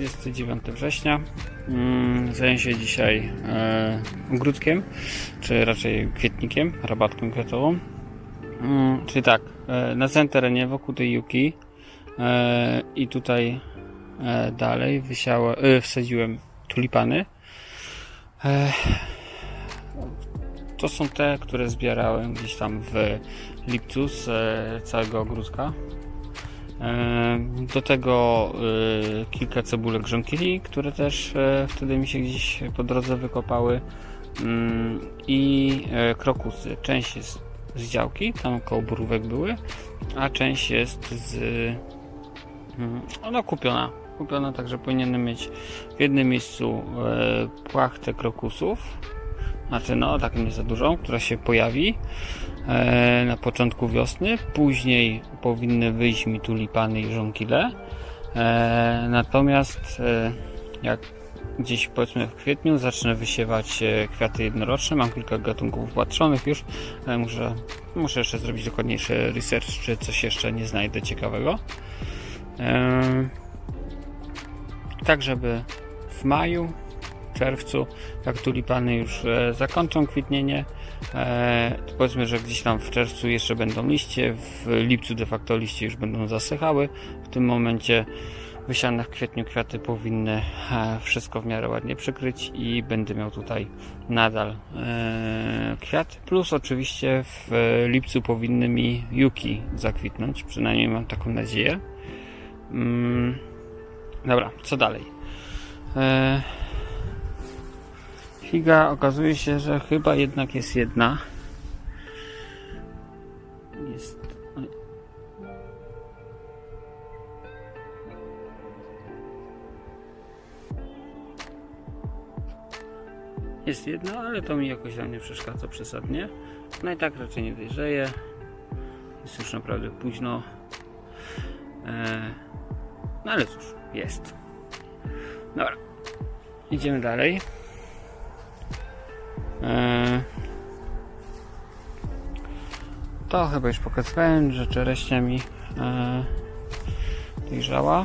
Jest 9 września. Mm, Zajmę się dzisiaj e, ogródkiem, czy raczej kwietnikiem, rabatką kwiatową. Mm, czyli tak, e, na całym terenie wokół tej juki e, i tutaj dalej wysiała, wsadziłem tulipany. To są te, które zbierałem gdzieś tam w lipcu z całego ogródka. E, Do tego e, kilka cebulek grząkili, które też e, wtedy mi się gdzieś po drodze wykopały. Mm, I krokusy. Część jest z działki, tam koło borówek były, a część jest z. mm, Ona kupiona. Kupiona, także powinienem mieć w jednym miejscu płachtę krokusów. Znaczy, no, tak nie za dużą, która się pojawi e, na początku wiosny. Później powinny wyjść mi tulipany i żonkile. E, natomiast e, jak gdzieś powiedzmy w kwietniu zacznę wysiewać e, kwiaty jednoroczne. Mam kilka gatunków patrzonych już. ale muszę, muszę jeszcze zrobić dokładniejszy research, czy coś jeszcze nie znajdę ciekawego. E, tak, żeby w maju, czerwcu, jak tulipany już e, zakończą kwitnienie, e, to powiedzmy, że gdzieś tam w czerwcu jeszcze będą liście, w lipcu de facto liście już będą zasychały. W tym momencie wysiane w kwietniu kwiaty powinny e, wszystko w miarę ładnie przykryć i będę miał tutaj nadal kwiat. Plus oczywiście w lipcu powinny mi juki zakwitnąć, przynajmniej mam taką nadzieję. Mm, dobra, co dalej? Figa okazuje się, że chyba jednak jest jedna. Jest. Jest jedna, ale to mi jakoś tam nie przeszkadza przesadnie. No i tak raczej nie dojrzeje. Jest już naprawdę późno. E, no ale cóż, jest. Dobra. Idziemy dalej. Eee, To chyba już pokazywałem, że czereśnia mi eee, dojrzała.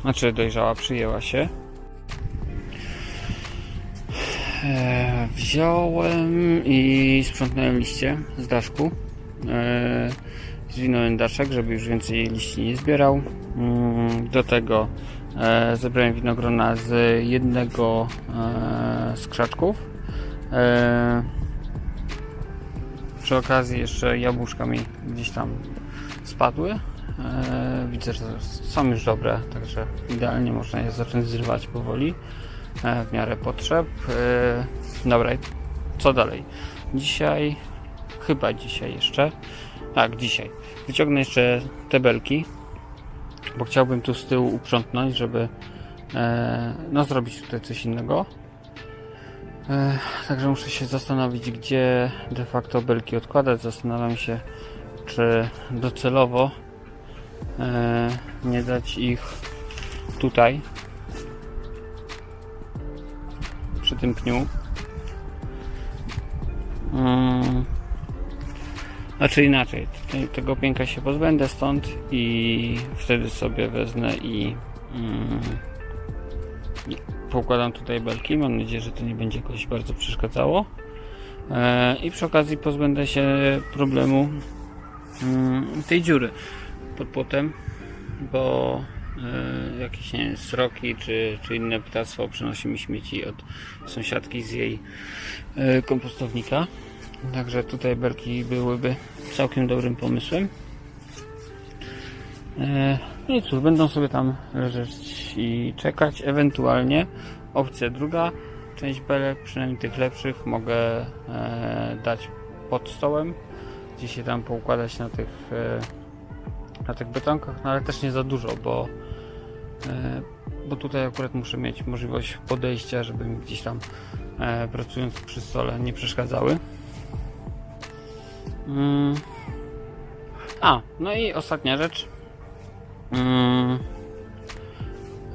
Znaczy dojrzała, przyjęła się. Eee, Wziąłem i sprzątnąłem liście z daszku. Zwinąłem daszek, żeby już więcej liści nie zbierał. Mm, Do tego e, zebrałem winogrona z jednego e, z krzaczków. E, przy okazji jeszcze jabłuszka mi gdzieś tam spadły. E, widzę, że są już dobre, także idealnie można je zacząć zrywać powoli e, w miarę potrzeb. E, dobra, co dalej? Dzisiaj, chyba dzisiaj jeszcze, tak, dzisiaj, wyciągnę jeszcze te belki, bo chciałbym tu z tyłu uprzątnąć, żeby e, no zrobić tutaj coś innego. Także muszę się zastanowić, gdzie de facto belki odkładać. Zastanawiam się, czy docelowo e, nie dać ich tutaj, przy tym pniu. Mm. Znaczy inaczej, te- tego pięka się pozbędę stąd i wtedy sobie wezmę i mm, poukładam tutaj belki. Mam nadzieję, że to nie będzie jakoś bardzo przeszkadzało. E, I przy okazji pozbędę się problemu mm, tej dziury pod płotem, bo e, jakieś nie sroki czy, czy inne ptactwo przynosi mi śmieci od sąsiadki z jej e, kompostownika. Także tutaj belki byłyby całkiem dobrym pomysłem. No i cóż, będą sobie tam leżeć i czekać. Ewentualnie opcja druga, część belek, przynajmniej tych lepszych, mogę e, dać pod stołem, gdzie się tam poukładać na tych, e, na tych betonkach, no ale też nie za dużo, bo e, bo tutaj akurat muszę mieć możliwość podejścia, żeby mi gdzieś tam e, pracując przy stole nie przeszkadzały. Mm. A, no i ostatnia rzecz. Mm.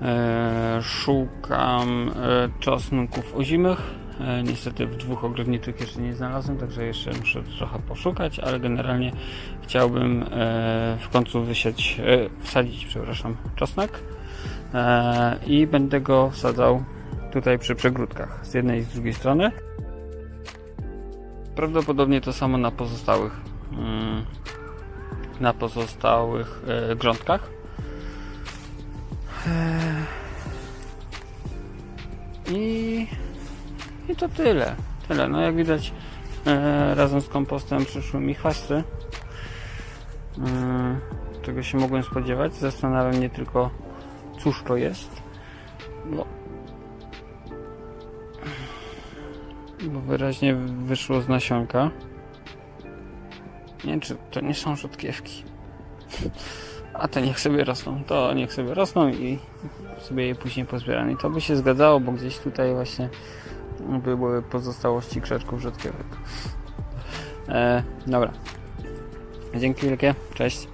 E, szukam e, czosnków ozimych. E, niestety w dwóch ogrodniczych jeszcze nie znalazłem, także jeszcze muszę trochę poszukać, ale generalnie chciałbym w końcu wysiać, wsadzić, przepraszam, czosnek i będę go wsadzał tutaj przy przegródkach z jednej i z drugiej strony. Prawdopodobnie to samo na pozostałych mm, na pozostałych grządkach. I, I to tyle. Tyle. No jak widać e, razem z kompostem przyszły mi chwasty. E, czego się mogłem spodziewać. Zastanawiam mnie tylko cóż to jest. Bo, bo wyraźnie wyszło z nasionka. Nie wiem, czy to nie są rzutkiewki. A te niech sobie rosną. To niech sobie rosną i sobie je później pozbieram. I to by się zgadzało, bo gdzieś tutaj właśnie były pozostałości krzaczków rzodkiewek. E, dobra. Dzięki wielkie. Cześć.